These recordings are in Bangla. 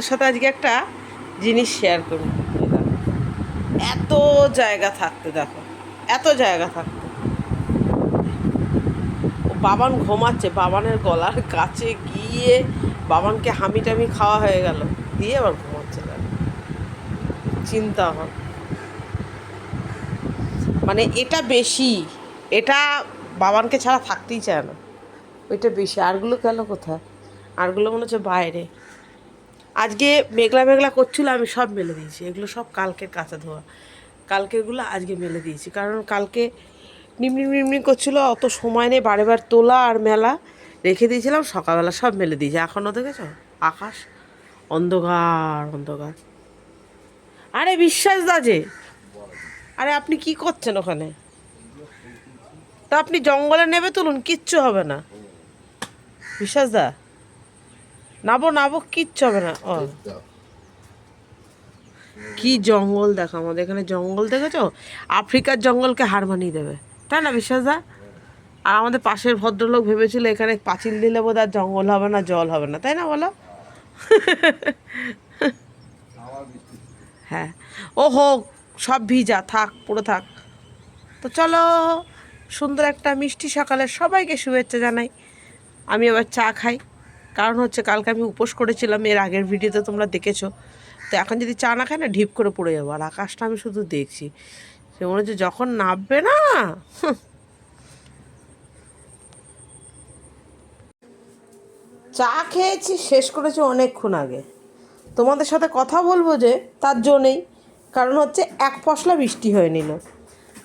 তোমাদের সাথে আজকে একটা জিনিস শেয়ার দেখো। এত জায়গা থাকতে দেখো, এত জায়গা থাকতে। বাবান ঘুমাচ্ছে, বাবানের গলার কাছে গিয়ে বাবানকে হামি টামি খাওয়া হয়ে গেল, দিয়ে আবার ঘুমাচ্ছে। চিন্তা হয় মানে এটা বেশি, এটা বাবানকে ছাড়া থাকতেই চায় না। ওইটা বেশি আরগুলো গেল কোথায়? আরগুলো মনে হচ্ছে বাইরে। আজকে মেঘলা মেঘলা করছিল, আমি সব মেলে দিয়েছি। এগুলো সব কালকের কাঁচা ধোয়া। কালকেরগুলো আজকে মেলে দিয়েছি। কারণ কালকে নিমনি নিমনি করছিল, অত সময় নেই বারে বার তোলা আর মেলা। রেখে দিয়েছিলাম, সকালবেলা সব মেলে দিয়েছি। এখনও দেখেছ? আকাশ অন্ধকার অন্ধকার। আরে বিশ্বাস দা যে! আরে আপনি কি করছেন ওখানে? তা আপনি জঙ্গলে নেবে তুলুন, কিচ্ছু হবে না। বিশ্বাস দা? নাবো নাবো, কিচ্ছু হবে না। ও। কি জঙ্গল দেখো আমাদের। এখানে জঙ্গল দেখেছ? আফ্রিকার জঙ্গলকে হার মানিয়ে দেবে। তাই না, বিশ্বাস দা? আর আমাদের পাশের ভদ্রলোক ভেবেছিল এখানে পাঁচিল দিলে বোধ আর জঙ্গল হবে না, জল হবে না। তাই না বলো? হ্যাঁ। ও হোক, সব ভিজা, থাক, পুরো থাক। তো চলো, সুন্দর একটা মিষ্টি সকালে সবাইকে শুভেচ্ছা জানাই। আমি আবার চা খাই। কারণ হচ্ছে কালকে আমি উপোস করেছিলাম, এর আগের ভিডিওতে তোমরা দেখেছ। তো এখন যদি চা না খাই না, ঢিপ করে পড়ে যাব। আর আকাশটা আমি শুধু দেখছি। সে মনে হচ্ছে যখন নামবে না। চা খেয়েছি, শেষ করেছি অনেকক্ষণ আগে। তোমাদের সাথে কথা বলব যে, তার জন্যেই কারণ হচ্ছে এক পশলা বৃষ্টি হয়ে নিল।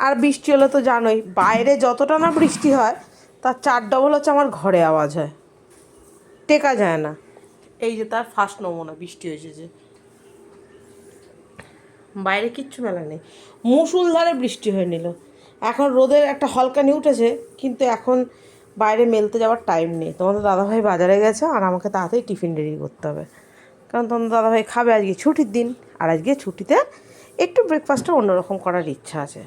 আর বৃষ্টি হলে তো জানোই, বাইরে যতটা না বৃষ্টি হয়, তার চার ডবল হচ্ছে আমার ঘরে আওয়াজ হয়। টেকা যায় না। এই যে তার ফার্স্ট নমুনা, বৃষ্টি হয়েছে যে। বাইরে কিচ্ছু মেলা নেই। মুসুলধারে বৃষ্টি হয়ে নিল। এখন রোদের একটা হলকানি উঠেছে, কিন্তু এখন বাইরে মেলতে যাওয়ার টাইম নেই। তোমাদের দাদাভাই বাজারে গেছে আর আমাকে তাড়াতাড়ি টিফিন রেডি করতে হবে। কারণ তোমাদের দাদাভাই খাবে আজকে ছুটির দিন, আর আজকে ছুটিতে একটু ব্রেকফাস্টটা অন্যরকম করার ইচ্ছা আছে।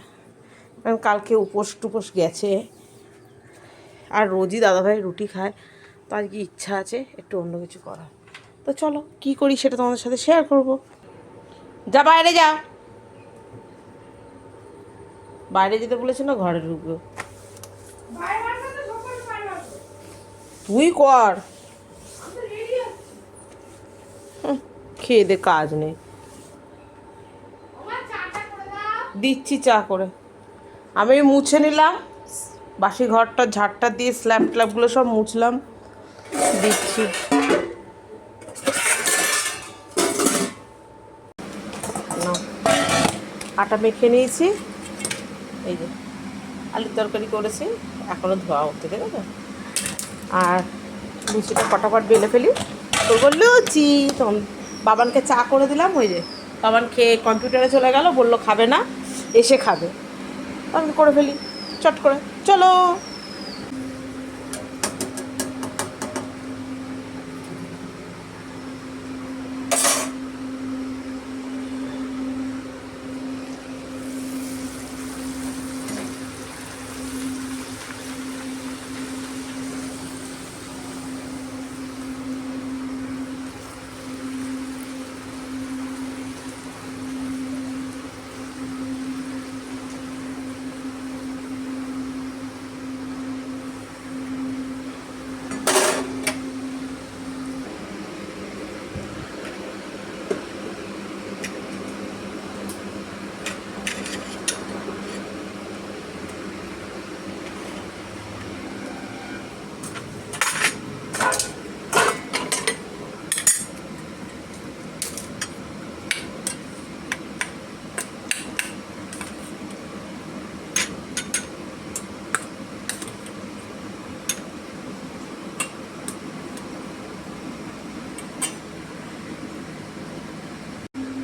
কারণ কালকে উপোস টুপোস গেছে। আর রোজই দাদাভাই রুটি খায়। তো আজকে ইচ্ছা আছে, একটু অন্য কিছু করার। তো চলো, কী করি সেটা তোমাদের সাথে শেয়ার করব। যা, বাইরে যা। বাইরে যেতে বলেছে না, ঘরে ঢুকবো। তুই কর। খেয়ে দে, কাজ নেই। দিচ্ছি চা করে। আমি মুছে নিলাম। বাসি ঘরটা, ঝাড়টা দিয়ে স্ল্যাব ট্ল্যাবগুলো সব মুছলাম। দিচ্ছি। আটা মেখে নিয়েছি। এই যে আলুর তরকারি করেছি এখনও ধোয়া হচ্ছে, ঠিক আছে? আর লুচিটা ফটাফট বেলে ফেলি। করব লুচি। তখন বাবানকে চা করে দিলাম, ওই যে বাবান খেয়ে কম্পিউটারে চলে গেল, বলল খাবে না, এসে খাবে। আমি করে ফেলি, চট করে। চলো।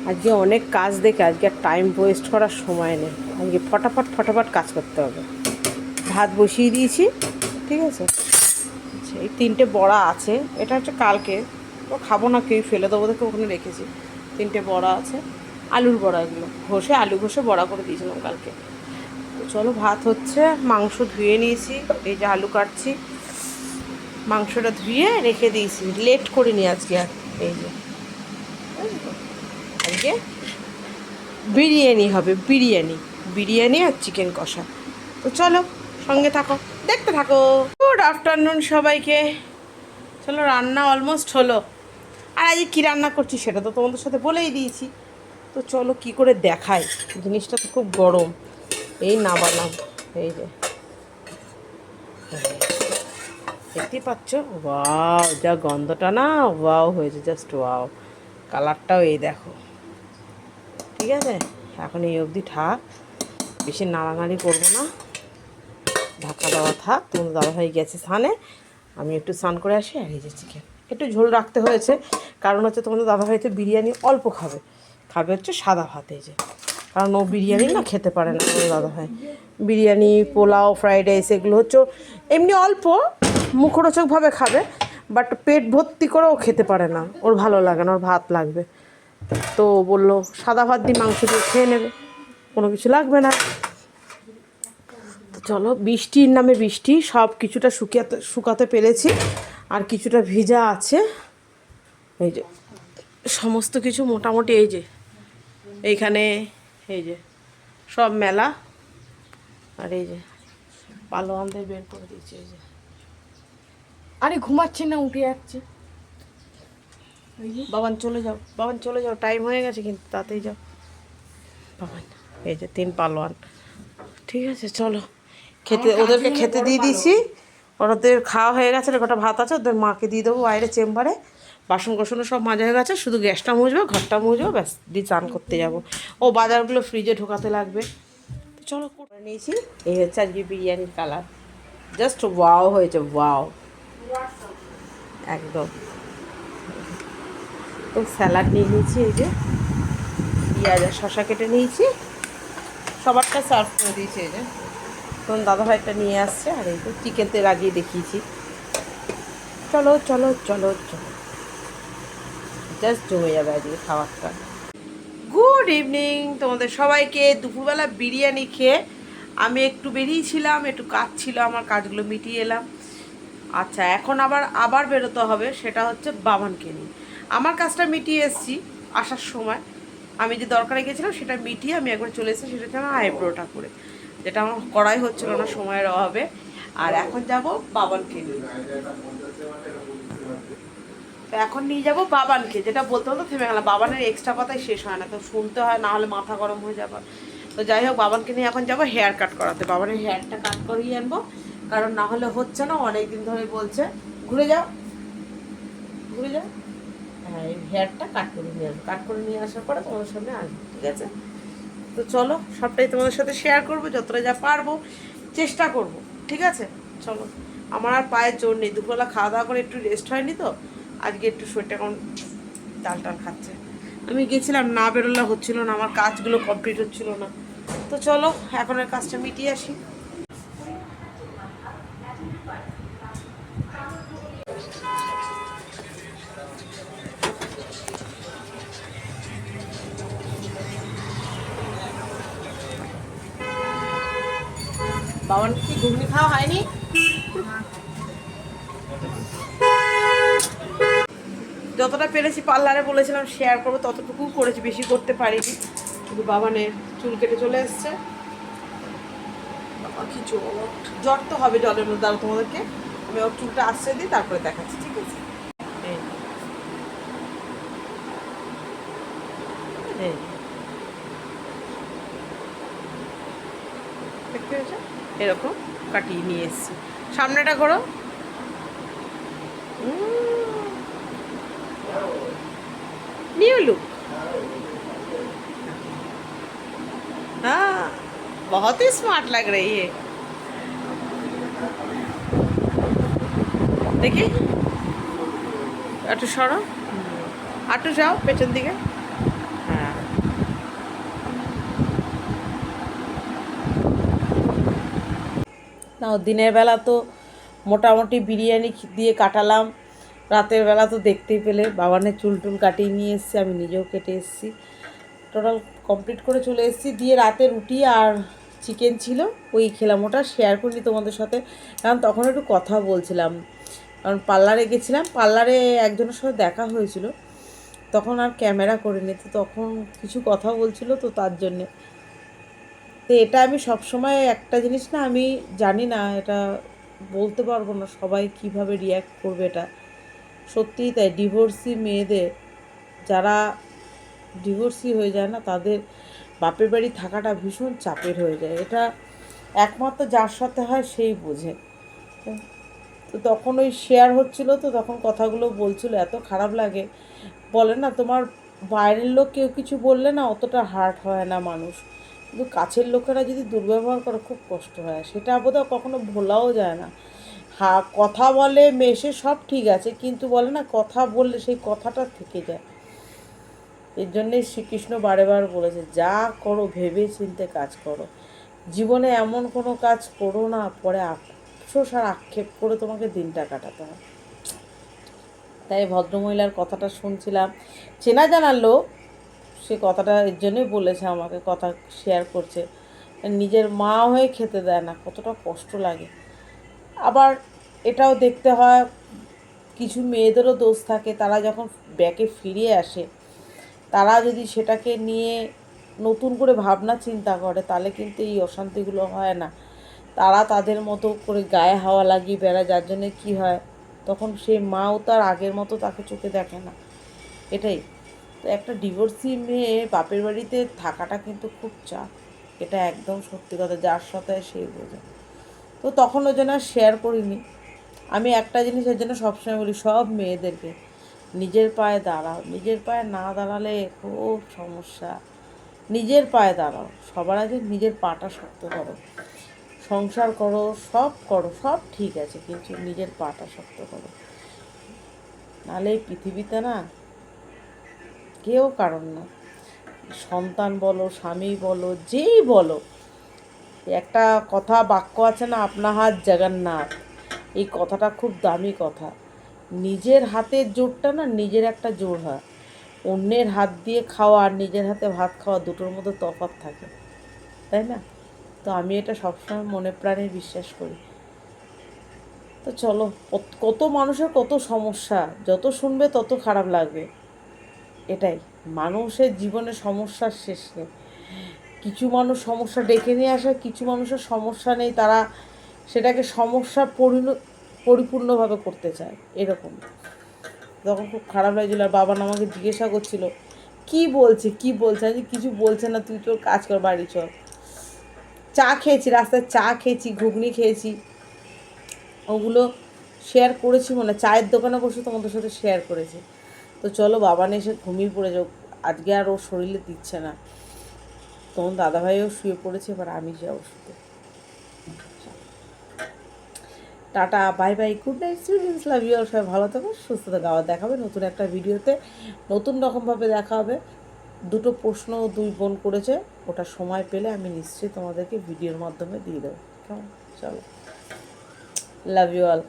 আজকে অনেক কাজ দেখে আজকে টাইম ওয়েস্ট করার সময় নেই। আজকে ফটাফট ফটাফট কাজ করতে হবে। ভাত বসিয়ে দিয়েছি ঠিক আছে? আচ্ছা, এই তিনটে বড়া আছে। এটা হচ্ছে কালকে। ও খাব না কেউ ফেলে দেবো দেখে ওখানে রেখেছি। তিনটে বড়া আছে। আলুর বড়া এগুলো। ঘষে আলু ঘষে বড়া করে দিয়েছিলাম কালকে। চলো ভাত হচ্ছে। মাংস ধুয়ে নিয়েছি। এই যে আলু কাটছি। মাংসটা ধুয়ে রেখে দিয়েছি। লেট করিনি আজকে আর। এই যে। আজকে বিরিয়ানি হবে, বিরিয়ানি। বিরিয়ানি আর চিকেন কষা। তো চলো, সঙ্গে থাকো, দেখতে থাকো। গুড আফটারনুন সবাইকে। চলো, রান্না অলমোস্ট হলো। আর আজকে কী রান্না করছি সেটা তো তোমাদের সাথে বলেই দিয়েছি। তো চলো, কি করে দেখাই? জিনিসটা তো খুব গরম। এই না বানাম এই যে। দেখতেই পাচ্ছ? ওয়াও, যা গন্ধটা না, ওয়াও হয়েছে জাস্ট ওয়াও। কালারটাও এই দেখো। ঠিক আছে? এখন এই অবধি থাক। বেশি নাড়ানাড়ি করব না। ঢাকা দেওয়া থাক, তোমার দাদাভাই গেছে স্নানে। আমি একটু স্নান করে আসি আর এই যে চিকেন একটু ঝোল রাখতে হয়েছে। কারণ হচ্ছে তোমাদের দাদাভাই তো বিরিয়ানি অল্প খাবে। খাবে হচ্ছে সাদা ভাত এই যে। কারণ ও বিরিয়ানি না খেতে পারে না তোমাদের দাদাভাই বিরিয়ানি, পোলাও ফ্রাইড রাইস এগুলো হচ্ছে এমনি অল্প, মুখরোচকভাবে খাবে। বাট পেট ভর্তি করে ও খেতে পারে না। ওর ভালো লাগে না, ওর ভাত লাগবে। তো বলল, সাদা ভাত দিয়ে মাংস দিয়ে খেয়ে নেবে, কোনো কিছু লাগবে না। চলো, বৃষ্টির নামে বৃষ্টি, সব কিছুটা শুকিয়াতে, শুকাতে পেরেছি, আর কিছুটা ভিজা আছে। এই যে, সমস্ত কিছু মোটামুটি এই যে, এইখানে, এই যে, সব মেলা, আর এই যে পালোয়ানদের বের করে দিয়েছে, এই যে। আরে, ঘুমাচ্ছি না, উঠে যাচ্ছে। বাবান চলে যাও বাবান চলে যাও টাইম হয়ে গেছে কিন্তু তাতেই যাও। বাবান এই যে তিন পালোয়ান। ঠিক আছে চলো। খেতে ওদেরকে খেতে দিয়ে দিয়েছি ওদের খাওয়া হয়ে গেছে কটা ভাত আছে ওদের মাকে দিয়ে দেবো বাইরে চেম্বারে। বাসন কোসনও সব মাজা হয়ে গেছে শুধু গ্যাসটা মুছবে ঘরটা মুছবে ব্যাস দিয়ে চান করতে যাব। ও বাজারগুলো ফ্রিজে ঢোকাতে লাগবে। চলো করে নিয়েছি। এই হচ্ছে আজকে বিরিয়ানির কালার জাস্ট ওয়াও হয়েছে ওয়াও একদম। তো স্যালাড নিয়ে নিয়েছি, এই যে পেঁয়াজ আর শশা কেটে নিয়েছি। সবারটা সার্ভ করে দিয়েছি, এই যে। তখন দাদাভাইটা নিয়ে আসছে, আর এই যে চিকেনতে লাগিয়ে দেখিয়েছি। চলো চলো চলো চলো। জাস্ট জমে যাবে আজকে খাবারটা। গুড ইভিনিং তোমাদের সবাইকে। দুপুরবেলা বিরিয়ানি খেয়ে আমি একটু বেরিয়েছিলাম, একটু কাজ ছিল, আমার কাজগুলো মিটিয়ে এলাম। আচ্ছা এখন আবার আবার বেরোতে হবে, সেটা হচ্ছে বাবানকে নিয়ে। আমার কাজটা মিটিয়ে এসেছি আসার সময়। আমি যে দরকারে গেছিলাম সেটা মিটিয়ে আমি একবার চলে এসেছি, সেটা হচ্ছে আমার আইব্রোটা করে যেটা আমার করাই হচ্ছিল না সময়ের অভাবে। আর এখন যাব বাবানকে নিয়ে। তো এখন নিয়ে যাব বাবানকে যেটা বলতে বলতে থেমে গেলাম, বাবানের এক্সট্রা কথাই শেষ হয় না, তো শুনতে হয়, না হলে মাথা গরম হয়ে যাবে। তো যাই হোক, বাবানকে নিয়ে এখন যাব হেয়ার কাট করাতে। বাবানের হেয়ারটা কাট করিয়ে আনব, কারণ না হলে হচ্ছে না অনেক দিন ধরে বলছে, ঘুরে যাও ঘুরে যাও। হেয়ারটা কাট করে নিয়ে আসব। কাট করে নিয়ে আসার পরে তোমাদের সামনে আসব, ঠিক আছে? তো চলো, সবটাই তোমাদের সাথে শেয়ার করব, যতটা যা পারব, চেষ্টা করব, ঠিক আছে? চলো, আমার আর পায়ের জোর নেই। দুপুরবেলা খাওয়া দাওয়া করে একটু রেস্ট হয়নি তো, আজকে একটু শরীরটা এখন ডাল টাল খাচ্ছে। আমি গেছিলাম, না বেরোলে হচ্ছিল না, আমার কাজগুলো কমপ্লিট হচ্ছিল না। তো চলো, এখন কাজটা মিটিয়ে আসি। বাবার কি ঘুগনি খাওয়া হয়নি? যতটা পেরেছি পার্লারে বলেছিলাম শেয়ার করব ততটুকু করেছি, বেশি করতে পারিনি। কিন্তু বাবানের চুল কেটে চলে এসছে। বাবা তো হবে জলের মধ্যে, আর তোমাদেরকে আমি ওর চুলটা আশ্রয় দিই, তারপরে দেখাচ্ছি, ঠিক আছে এই। এই। দেখতে পেয়েছ এরকম কাটিয়ে নিয়ে এসছি সামনেটা করো न्यू लुक हाँ बहुत ही स्मार्ट लग रही है দেখি একটু সরো একটু যাও পেছন দিকে দিনের বেলা তো মোটামুটি বিরিয়ানি দিয়ে কাটালাম। রাতের বেলা তো দেখতেই পেলে, বাবানের চুল টুল কাটিয়ে নিয়ে এসেছি, আমি নিজেও কেটে এসেছি। টোটাল কমপ্লিট করে চলে এসেছি। দিয়ে রাতে রুটি আর চিকেন ছিল, ওই খেলাম। ওটা শেয়ার করিনি তোমাদের সাথে, কারণ তখন একটু কথা বলছিলাম। কারণ পার্লারে গেছিলাম, পার্লারে একজনের সাথে দেখা হয়েছিল। তখন আর ক্যামেরা করিনি, তো তখন কিছু কথা বলছিল তো তার জন্যে। তো এটা আমি সবসময় একটা জিনিস না আমি জানি না, এটা বলতে পারব না সবাই কীভাবে রিয়্যাক্ট করবে এটা। সত্যিই তাই ডিভোর্সি মেয়েদের, যারা ডিভোর্সি হয়ে যায় না, তাদের বাপের বাড়ি থাকাটা ভীষণ চাপের হয়ে যায়। এটা একমাত্র যার সাথে হয় সেই বোঝে। তো তখন ওই শেয়ার হচ্ছিল তো তখন কথাগুলো বলছিল, এত খারাপ লাগে। বলে না, তোমার বাইরের লোক কেউ কিছু বললে না, অতটা হার্ট হয় না মানুষ। কিন্তু কাছের লোকেরা যদি দুর্ব্যবহার করে, খুব কষ্ট হয়। সেটা বোধহয় কখনো ভোলাও যায় না। হা, কথা বলে মেশে সব ঠিক আছে, কিন্তু বলে না, কথা বললে সেই কথাটা থেকে যায়। এর জন্যই শ্রীকৃষ্ণ বারে বার বলেছে, যা করো ভেবে চিনতে কাজ করো। জীবনে এমন কোনো কাজ করো না, পরে আফসোস আর আক্ষেপ করে তোমাকে দিনটা কাটাতে হয় তাই ভদ্রমহিলার কথাটা শুনছিলাম। চেনা জানার লোক সে কথাটা এর জন্যই বলেছে আমাকে, কথা শেয়ার করছে। নিজের মা হয়ে খেতে দেয় না, কতটা কষ্ট লাগে। আবার এটাও দেখতে হয়, কিছু মেয়েদেরও দোষ থাকে, তারা যখন ব্যাকে ফিরে আসে, তারা যদি সেটাকে নিয়ে নতুন করে ভাবনা চিন্তা করে, তাহলে কিন্তু এই অশান্তিগুলো হয় না। তারা তাদের মতো করে গায়ে হাওয়া লাগিয়ে বেড়ায়, যার জন্যে কী হয়? তখন সে মাও তার আগের মতো তাকে চোখে দেখে না। এটাই। তো একটা ডিভোর্সি মেয়ে বাপের বাড়িতে থাকাটা কিন্তু খুব চাপ। এটা একদম সত্যি কথা, যার সাথে সেই বোঝে। তো তখন ওই জন্য শেয়ার করিনি। আমি একটা জিনিসের জন্য সবসময় বলি, সব মেয়েদেরকে নিজের পায়ে দাঁড়াও। নিজের পায়ে না দাঁড়ালে খুব সমস্যা। নিজের পায়ে দাঁড়াও। সবার আগে নিজের পাটা শক্ত করো। সংসার করো, সব করো, সব ঠিক আছে, কিন্তু নিজের পাটা শক্ত করো। নাহলে এই পৃথিবীতে না কেউ কারণ না। সন্তান বলো, স্বামী বলো, যেই বলো, একটা কথা বাক্য আছে না, আপনা হাত জগন্নাথ, এই কথাটা খুব দামি কথা। নিজের হাতের জোরটা না, নিজের একটা জোর হয়। অন্যের হাত দিয়ে খাওয়া আর নিজের হাতে ভাত খাওয়া দুটোর মধ্যে তফাৎ থাকে, তাই না? তো আমি এটা সবসময় মনে প্রাণে বিশ্বাস করি। তো চলো কত- কত মানুষের কত সমস্যা, যত শুনবে তত খারাপ লাগবে। এটাই, মানুষের জীবনে সমস্যার শেষ নেই। কিছু মানুষ সমস্যা ডেকে নিয়ে আসে, কিছু মানুষের সমস্যা নেই, তারা সেটাকে সমস্যা পরিণ, পরিপূর্ণভাবে করতে চায়, এরকম। তখন খুব খারাপ লাগছিল, আর বাবা আমাকে জিজ্ঞাসা করছিল, কি বলছে কি বলছে? আমি কিছু বলছে না, তুই তোর কাজ কর, বাড়ি চল। চা খেয়েছি, রাস্তায় চা খেয়েছি, ঘুগনি খেয়েছি। ওগুলো শেয়ার করেছি মনে চায়ের দোকানে বসে তোমাদের সাথে শেয়ার করেছি। তো চলো বাবা নিয়ে এসে ঘুমিয়ে পড়ে যাও আজকে আর ওর শরীরে দিচ্ছে না। তখন দাদাভাইও শুয়ে পড়েছে, এবার আমি যাও শুতে tata bye bye good night students love you সবাই ভালো থাকো, সুস্থ থাকো। আবার দেখাবে নতুন একটা ভিডিওতে। নতুন রকমভাবে দেখা হবে। দুটো প্রশ্ন দুই বোন করেছে, ওটা সময় পেলে আমি নিশ্চয়ই তোমাদেরকে ভিডিওর মাধ্যমে দিয়ে দেবো। কেমন? চলো। Love you all